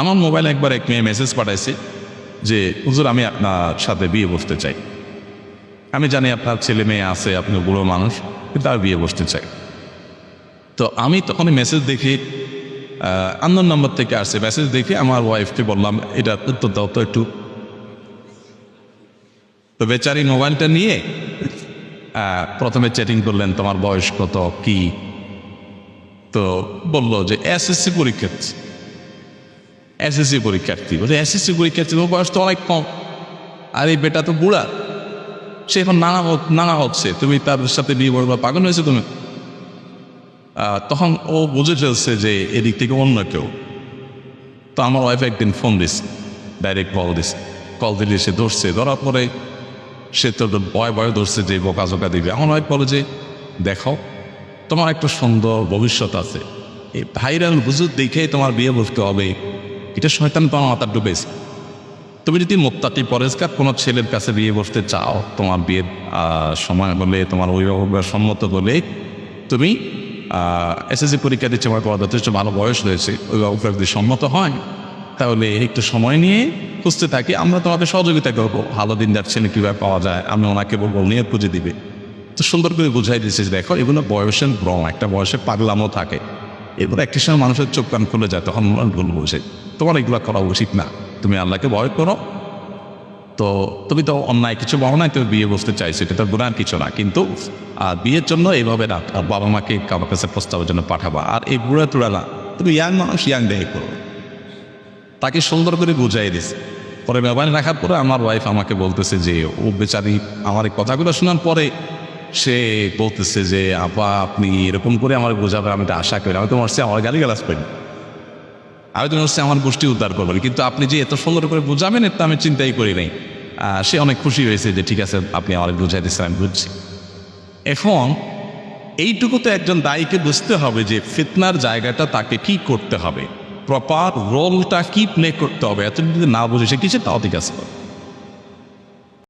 আমার মোবাইলে একবার এক মেয়ে মেসেজ পাঠাইছে যে, হুজুর, আমি আপনার সাথে বিয়ে বসতে চাই। আমি জানি আপনার ছেলে মেয়ে আছে, আপনি বুড়ো মানুষ, কিন্তু আর বিয়ে বসতে চাই। তো আমি তখন মেসেজ দেখি আন্দোলন নম্বর থেকে আসছে। মেসেজ দেখে আমার ওয়াইফকে বললাম, এটা উত্তর দাও তো একটু। তো বেচারি মোবাইলটা নিয়ে প্রথমে চ্যাটিং করলেন, তোমার বয়স কত? কি? তো বলল যে, এসএসসি পরীক্ষার্থী এসএসসি পরীক্ষার্থী বলছে এসএসসি পরীক্ষার্থী ওর বয়স তো অনেক কম। আর এই বেটা তো বুড়া। সে এখন নানা নানা হচ্ছে। তুমি তার সাথে বিয়ে করবা পাগল হয়েছে তুমি? তখন ও বুঝে ফেলছে যে এদিক থেকে অন্য কেউ। তো আমার ওয়াইফ একদিন ফোন দিছে ডাইরেক্ট কল দিছে। কল দিলে সে ধরছে। ধরার পরে সে তো ভয় ভয় ধরছে যে বোকা জোকা দিবে। আমার ওয়াইফ বলে যে, দেখো, তোমার একটা সুন্দর ভবিষ্যৎ আছে। এই ভাইরাল হুজুর দেখে তোমার বিয়ে বলতে হবে। এটা শয়তান তোমার মাথা ডুবেছে তুমি যদি মোত্তাটি পরেজকার কোনো ছেলের কাছে বিয়ে বসতে চাও, তোমার বিয়ের সময় হলে তোমার অভিভাবকরা সম্মত হলে তুমি এসএসসি পরীক্ষা দিচ্ছে আমার পড়া যথেষ্ট ভালো বয়স রয়েছে অভিভাবকরা যদি সম্মত হয়, তাহলে একটু সময় নিয়ে খুঁজতে থাকি, আমরা তোমাদের সহযোগিতা করব। ভালো দিন যাচ্ছে না কীভাবে পাওয়া যায়, আমি ওনাকে বলব নিয়ে খুঁজে দিবে। তো সুন্দর করে বুঝাই দিয়েছে যে দেখো, এগুলো বয়সের ভ্রম, একটা বয়সে পাগলামও থাকে। এরপর একটি সময় মানুষের চোখ কান খুলে যায়, তখন ভুল বুঝে। তোমার এগুলো করা উচিত না। তুমি আল্লাহকে ভয় করো। তো তুমি তো অন্যায় কিছু বলো নাই, তুমি বিয়ে বসতে চাইছো, এটা তো গুণার কিছু না। কিন্তু আর বিয়ের জন্য এইভাবে না বাবা মাকে কারোর কাছে প্রস্তাবের জন্য পাঠাবা। আর এই বুড়া টুড়া না তুমি ইয়াং মানুষ, ইয়াং দেখে করো। তাকে সুন্দর করে বুঝাই দিছে। পরে মোবাইল রাখার পরে আমার ওয়াইফ আমাকে বলতেছে যে, ও বেচারি, আমার এই কথাগুলো শোনার পরে সে বলতেছে যে, আপা, আপনি এরকম করে আমার বোঝাবেন আমি তো আশা করি আমি তোমার মরছি আমার গালি গালাজ করি। আমি তো মরছি আমার গোষ্ঠী উদ্ধার করবেন। কিন্তু আপনি যে এত সুন্দর করে বুঝাবেন এটা আমি চিন্তাই করি নাই। সে অনেক খুশি হয়েছে যে, ঠিক আছে, আপনি আমার বুঝাই দিচ্ছেন আমি বুঝছি। এখন এইটুকু তো একজন দায়ীকে বুঝতে হবে যে, ফিতনার জায়গাটা তাকে কি করতে হবে। প্রপার রোলটা কি প্লে করতে হবে এত যদি না বুঝে, সে কিছু তাও ঠিক আছে?